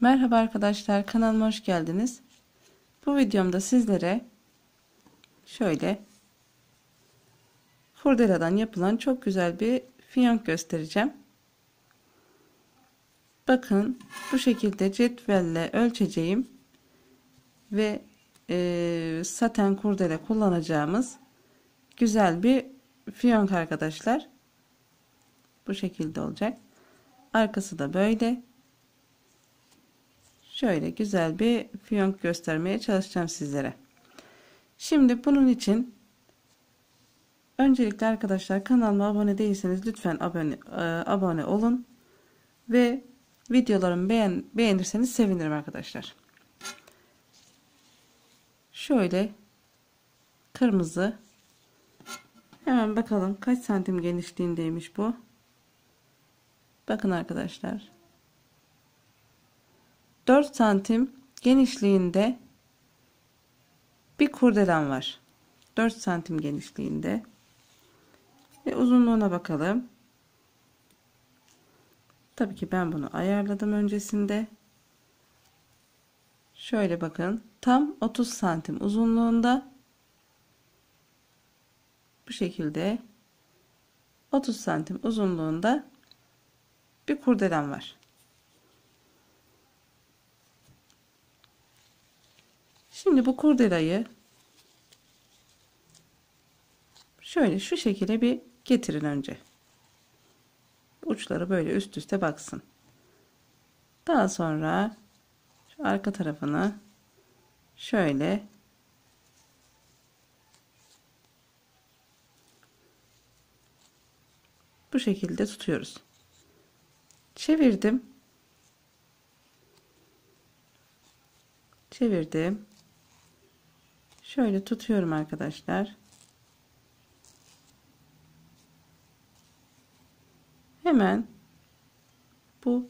Merhaba arkadaşlar kanalıma hoş geldiniz. Bu videomda sizlere şöyle kurdeladan yapılan çok güzel bir fiyonk göstereceğim. Bakın bu şekilde cetvelle ölçeceğim ve e, saten kurdele kullanacağımız güzel bir fiyonk arkadaşlar. Bu şekilde olacak. Arkası da böyle. Şöyle güzel bir fiyonk göstermeye çalışacağım sizlere. Şimdi bunun için öncelikle arkadaşlar kanalıma abone değilseniz lütfen abone, e, abone olun ve videolarımı beğen, beğenirseniz sevinirim arkadaşlar. Şöyle kırmızı hemen bakalım kaç santim genişliğindeymiş bu. Bakın arkadaşlar 4 santim genişliğinde bir kurdelen var. 4 santim genişliğinde. Ve uzunluğuna bakalım. Tabii ki ben bunu ayarladım öncesinde. Şöyle bakın. Tam 30 santim uzunluğunda. Bu şekilde 30 santim uzunluğunda bir kurdelen var. Şimdi bu kurdelayı şöyle şu şekilde bir getirin önce. Uçları böyle üst üste baksın. Daha sonra şu arka tarafını şöyle bu şekilde tutuyoruz. Çevirdim. Çevirdim. Şöyle tutuyorum arkadaşlar. Hemen bu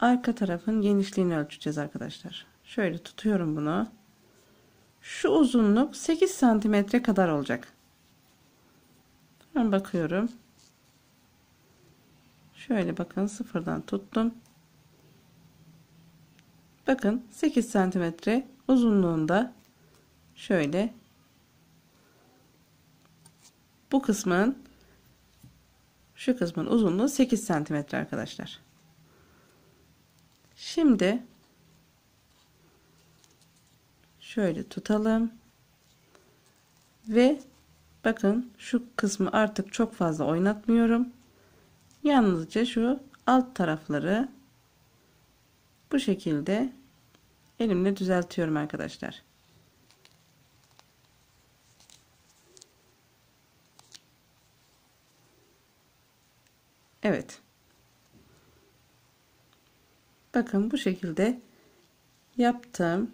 arka tarafın genişliğini ölçeceğiz arkadaşlar. Şöyle tutuyorum bunu. Şu uzunluk 8 santimetre kadar olacak. Ben bakıyorum. Şöyle bakın sıfırdan tuttum. Bakın 8 santimetre uzunluğunda şöyle bu kısmın şu kısmın uzunluğu 8 santimetre arkadaşlar. Şimdi şöyle tutalım ve bakın şu kısmı artık çok fazla oynatmıyorum. Yalnızca şu alt tarafları bu şekilde elimle düzeltiyorum arkadaşlar. Evet. Bakın bu şekilde yaptım.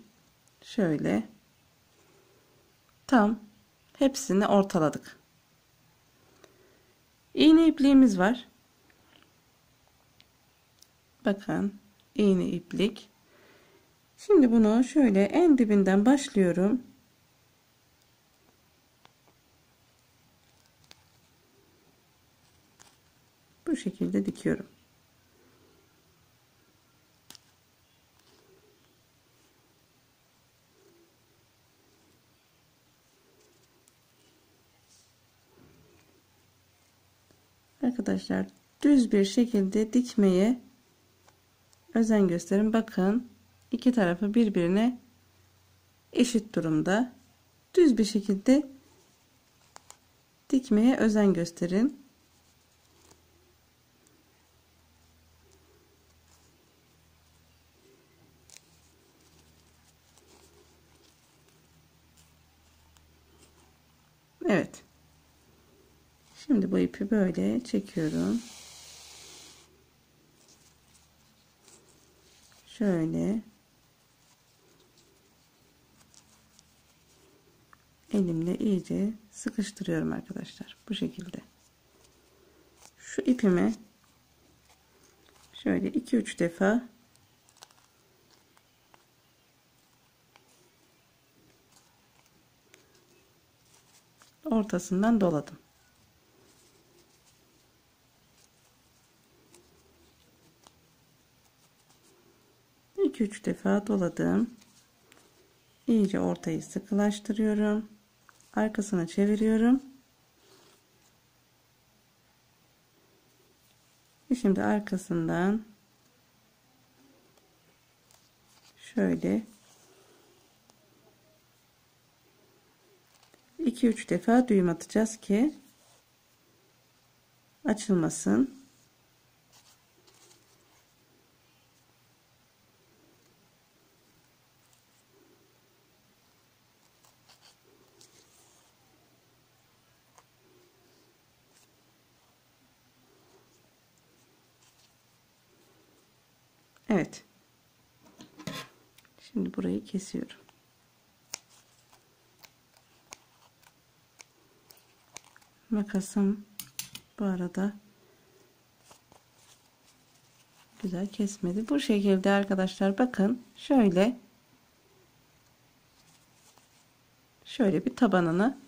Şöyle tam hepsini ortaladık. İğne ipliğimiz var. Bakın iğne iplik. Şimdi bunu şöyle en dibinden başlıyorum. Bu şekilde dikiyorum. Arkadaşlar düz bir şekilde dikmeye özen gösterin. Bakın iki tarafı birbirine eşit durumda. Düz bir şekilde dikmeye özen gösterin. Evet. Şimdi bu ipi böyle çekiyorum. Şöyle elimle iyice sıkıştırıyorum arkadaşlar. Bu şekilde. Şu ipimi şöyle 2-3 defa ortasından doladım. 2-3 defa doladım. İyice ortayı sıkılaştırıyorum. Arkasına çeviriyorum. Şimdi arkasından şöyle 2-3 defa düğüm atacağız ki açılmasın. Evet. Şimdi burayı kesiyorum. Makasım bu arada güzel kesmedi. Bu şekilde arkadaşlar bakın şöyle şöyle bir tabanını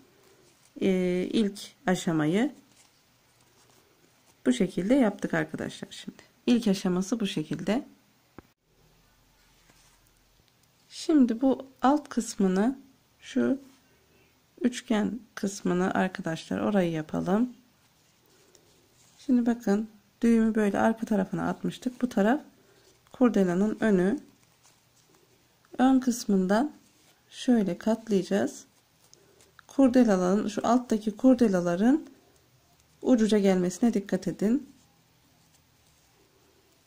e, ilk aşamayı bu şekilde yaptık arkadaşlar şimdi. İlk aşaması bu şekilde. Şimdi bu alt kısmını şu üçgen kısmını arkadaşlar orayı yapalım. Şimdi bakın düğümü böyle arka tarafına atmıştık. Bu taraf kurdelanın önü. Ön kısmından şöyle katlayacağız. Kurdelaların şu alttaki kurdelaların ucuca gelmesine dikkat edin.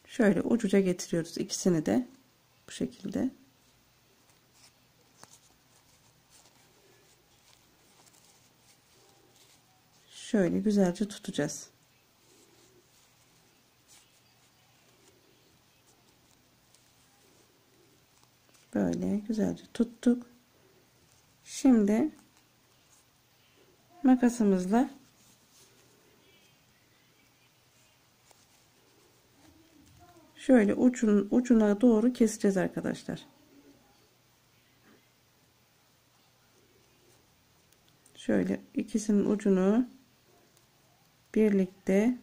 Şöyle ucuca getiriyoruz ikisini de bu şekilde. Şöyle güzelce tutacağız. Böyle güzelce tuttuk. Şimdi makasımızla şöyle ucun ucuna doğru keseceğiz arkadaşlar. Şöyle ikisinin ucunu birlikte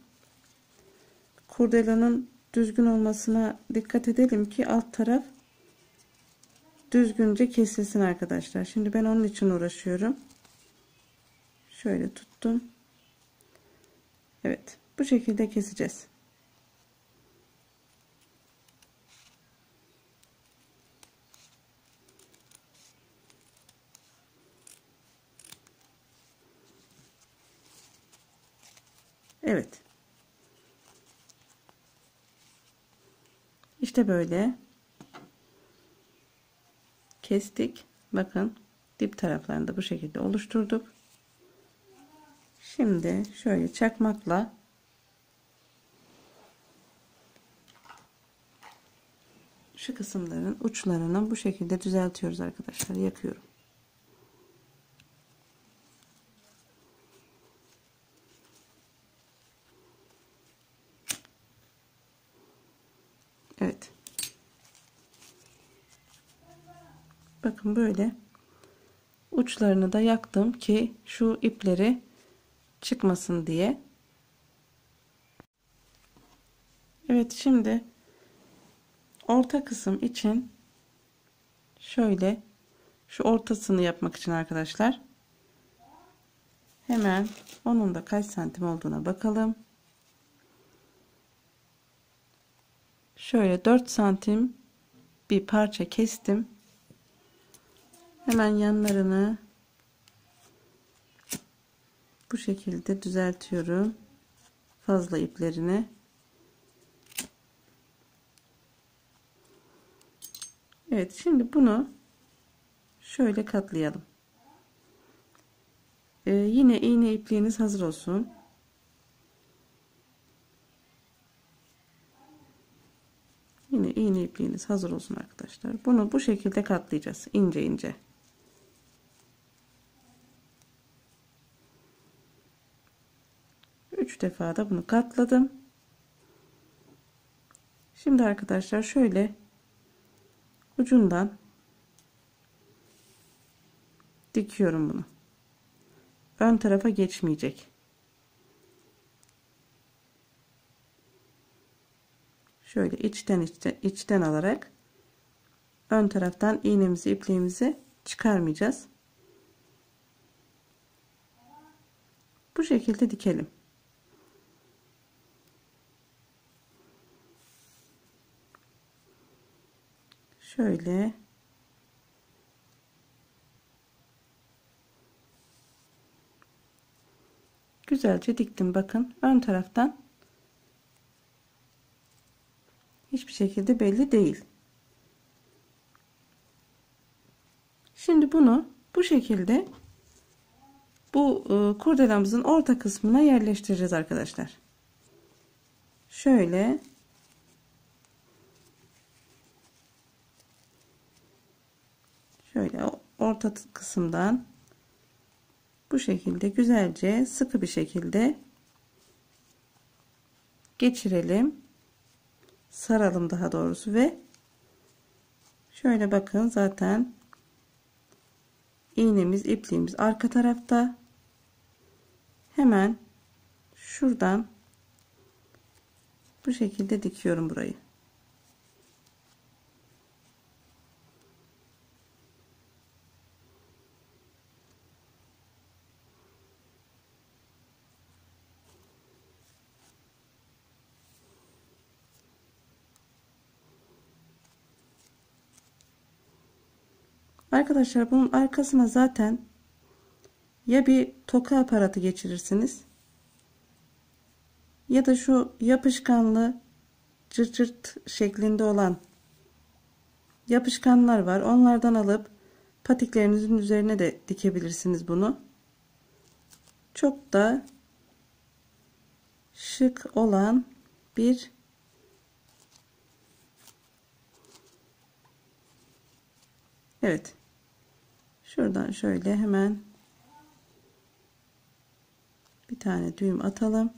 kurdelanın düzgün olmasına dikkat edelim ki alt taraf düzgünce kesilsin arkadaşlar. Şimdi ben onun için uğraşıyorum. Şöyle tuttum. Evet. Bu şekilde keseceğiz. Evet. İşte böyle kestik. Bakın dip taraflarını da bu şekilde oluşturduk. Şimdi şöyle çakmakla şu kısımların uçlarını bu şekilde düzeltiyoruz arkadaşlar. Yakıyorum. Evet. Bakın böyle uçlarını da yaktım ki şu ipleri çıkmasın diye. Evet şimdi orta kısım için şöyle şu ortasını yapmak için arkadaşlar hemen onun da kaç santim olduğuna bakalım. Şöyle 4 santim bir parça kestim. Hemen yanlarını bu şekilde düzeltiyorum. Fazla iplerini. Evet şimdi bunu şöyle katlayalım. Ee, yine iğne ipliğiniz hazır olsun. Yine iğne ipliğiniz hazır olsun arkadaşlar. Bunu bu şekilde katlayacağız. ince ince. Üç defa da bunu katladım. Şimdi arkadaşlar şöyle ucundan dikiyorum bunu. Ön tarafa geçmeyecek. Şöyle içten içten, içten alarak ön taraftan iğnemizi ipliğimizi çıkarmayacağız. Bu şekilde dikelim. Şöyle güzelce diktim bakın ön taraftan hiçbir şekilde belli değil. Şimdi bunu bu şekilde bu e, kurdelamızın orta kısmına yerleştireceğiz arkadaşlar. Şöyle şöyle orta kısımdan bu şekilde güzelce sıkı bir şekilde geçirelim saralım daha doğrusu ve şöyle bakın zaten iğnemiz ipliğimiz arka tarafta. Hemen şuradan bu şekilde dikiyorum burayı Arkadaşlar bunun arkasına zaten ya bir toka aparatı geçirirsiniz ya da şu yapışkanlı cırt cırt şeklinde olan yapışkanlar var. Onlardan alıp patiklerinizin üzerine de dikebilirsiniz bunu. Çok da şık olan bir Evet. Şuradan şöyle hemen bir tane düğüm atalım.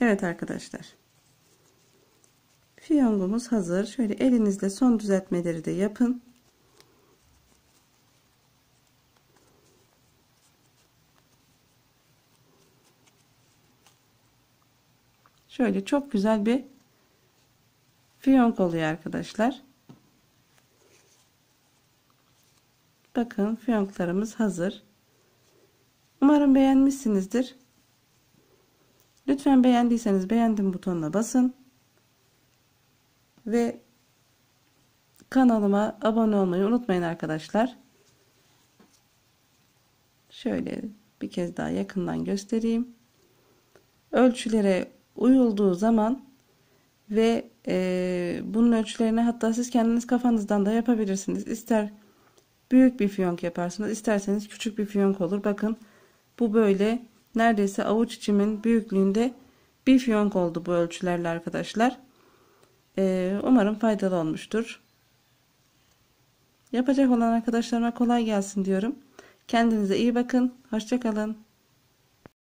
Evet arkadaşlar. Fiyongumuz hazır. Şöyle elinizle son düzeltmeleri de yapın. Şöyle çok güzel bir fiyonk oluyor arkadaşlar. Bakın fiyonklarımız hazır. Umarım beğenmişsinizdir. Lütfen beğendiyseniz beğendim butonuna basın. Ve kanalıma abone olmayı unutmayın arkadaşlar. Şöyle bir kez daha yakından göstereyim. Ölçülere uyulduğu zaman ve e, bunun ölçülerini hatta siz kendiniz kafanızdan da yapabilirsiniz. İster büyük bir fiyonk yaparsınız isterseniz küçük bir fiyonk olur. Bakın bu böyle neredeyse avuç içimin büyüklüğünde bir fiyonk oldu bu ölçülerle arkadaşlar. E, umarım faydalı olmuştur. Yapacak olan arkadaşlarıma kolay gelsin diyorum. Kendinize iyi bakın. Hoşçakalın.